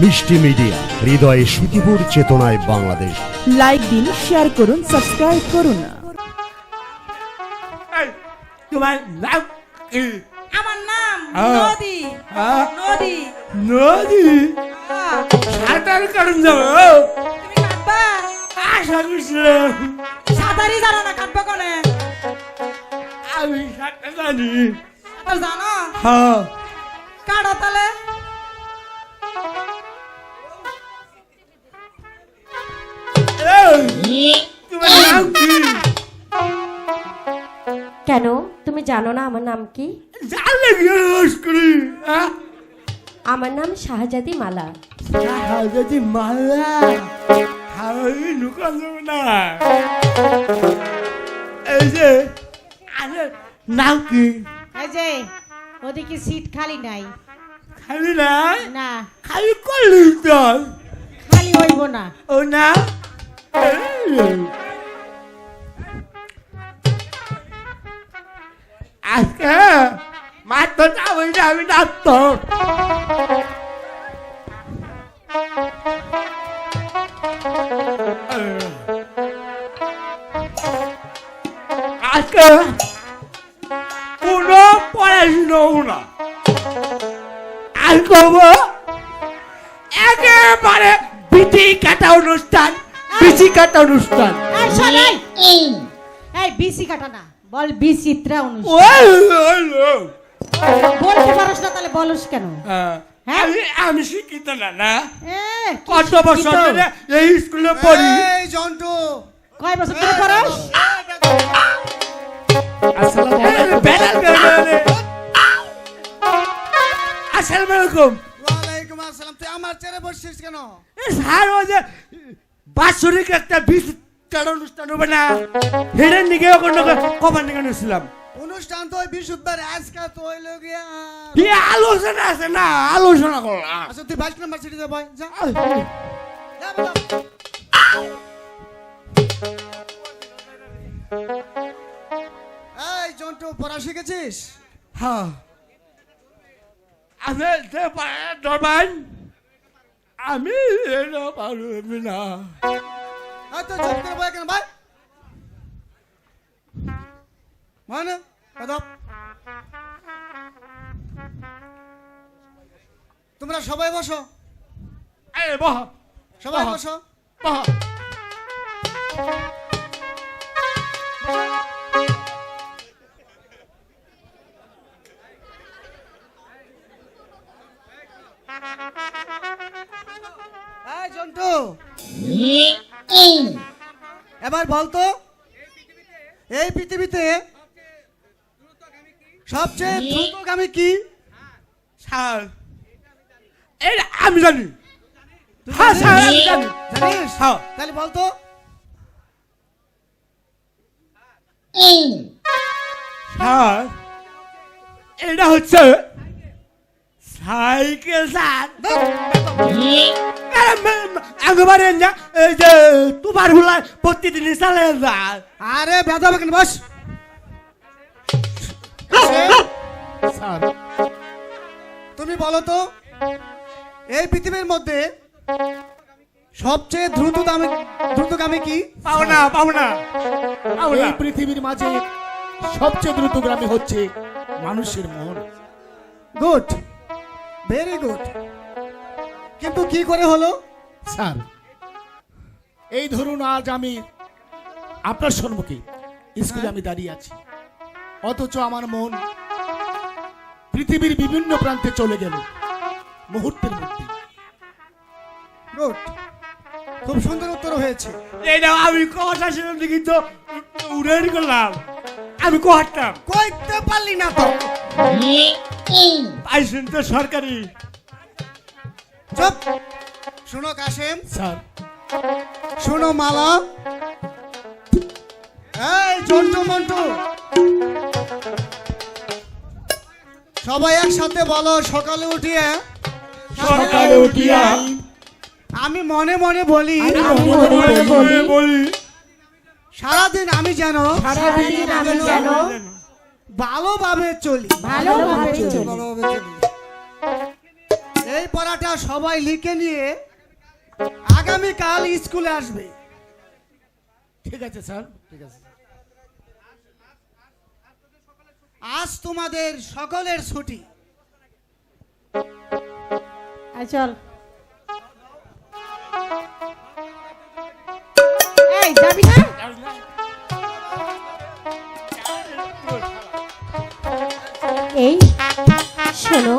মিষ্টি মিডিয়া হৃদয়ে সুখীপুর চেতনায় বাংলাদেশ। লাইক দিন শেয়ার করুন সাবস্ক্রাইব করুন। এই, তোমার নাম কি? আমার নাম। নদী হ্যাঁ? নদী। নদী। হ্যাঁ। সাঁতার কারণ যাব তুমি কাটবা? আশা করছিলাম সাঁতারই জানো না কাটবা কোনে? আমি সাঁতার জানি। জানো? হ্যাঁ। কাটো তাহলে জানো না আমার নাম কি? আমার নাম শাহজাদি মালা। যদি মালা? নুকান যাবে না। এই যে আরে নাম কি? এই যে ওদিকে সিট খালি নাই। খালি না না। খালি করলি চল খালি হইব না। ও না? আজকে মাত্র যাবই না আমি ডাক্তার আজকে কোনো পড়াশুনো না। করব একেবারে বিচি কাটা অনুষ্ঠান বিচি কাটা অনুষ্ঠান। এই, বিসি কাটা না। বল বিচিত্রা। বলতে পারস না তাহলে বলস কেন? হ্যাঁ, আমি আমি শিক্ষিত না না? কত বছর? ধরে এই স্কুলে পড়ি? এই জন্টু। কয় বছর ধরে পড়াস? আসসালামু আলাইকুম। ওয়ালাইকুম আসসালাম। তুই আমার চেয়ারে বসছিস কেন? এ স্যার ওই যে বাৎসরিক একটা বিচ অনুষ্ঠান হবে না। হেডের নিকে ওখানে কবার নিকে নিয়েছিলাম অনুষ্ঠান তো ওই বৃহস্পতিবার আজকে তো হইল গিয়া। কি আলোচনা আছে? না আলোচনা করলাম আচ্ছা তুই বাইশ নাম্বার সিটিতে বয় যা যা। এই জন্টু পড়া শিখেছিস? হ্যাঁ। আমি যে আমি পারবি না। ভাই? মানে। তোমরা সবাই বসো। এই বহ। সবাই। বসো। বহ। এই জন্টু। এবার বলতো এই পৃথিবীতে সবচেয়ে দ্রুতগামী কি? স্যার। এটা আমি জানি। হ্যাঁ স্যার আমি জানি। জানিস? হ্যাঁ তাহলে বলতো স্যার এটা হচ্ছে সাইকেল স্যার। একেবারে না এই যে তোমার চালে আরে কেন বস। স্যার তুমি বলো তো এই পৃথিবীর মধ্যে সবচেয়ে দ্রুতগামী দ্রুতগামী কি? পাবো না পাবো না পাবো না এই পৃথিবীর মাঝে সবচেয়ে দ্রুতগ্রামী হচ্ছে মানুষের মন। Good very good. কিন্তু কি করে হলো? স্যার এই ধরুন আজ আমি আপনার সম্মুখে স্কুলে আমি দাঁড়িয়ে আছি। অথচ আমার মন পৃথিবীর বিভিন্ন প্রান্তে চলে গেল মুহূর্তের মধ্যে। খুব সুন্দর উত্তর হয়েছে। এটা আমি কথা ছিলাম দেখি তো উড়ে করলাম। আমি কোহারতাম কইতে পারলি না তো। পাইছেন তো সরকারি। চুপ। শোনো কাশেম স্যার। শোনো মালা। এই জন্টু মন্টু। সবাই একসাথে বলো সকালে উঠিয়ে। সকালে উঠিয়া আমি মনে মনে বলি মনে মনে বলি সারাদিন আমি যেন সারাদিন আমি যেন ভালোভাবে চলি। ভালোভাবে চলি। ভালোভাবে চলি। এই পড়াটা সবাই লিখে নিয়ে আগামীকাল স্কুলে আসবে। ঠিক আছে, স্যার? ঠিক আছে আজ তোমাদের সকলের ছুটি। চল। এই, যাবি না? এই, শোনো।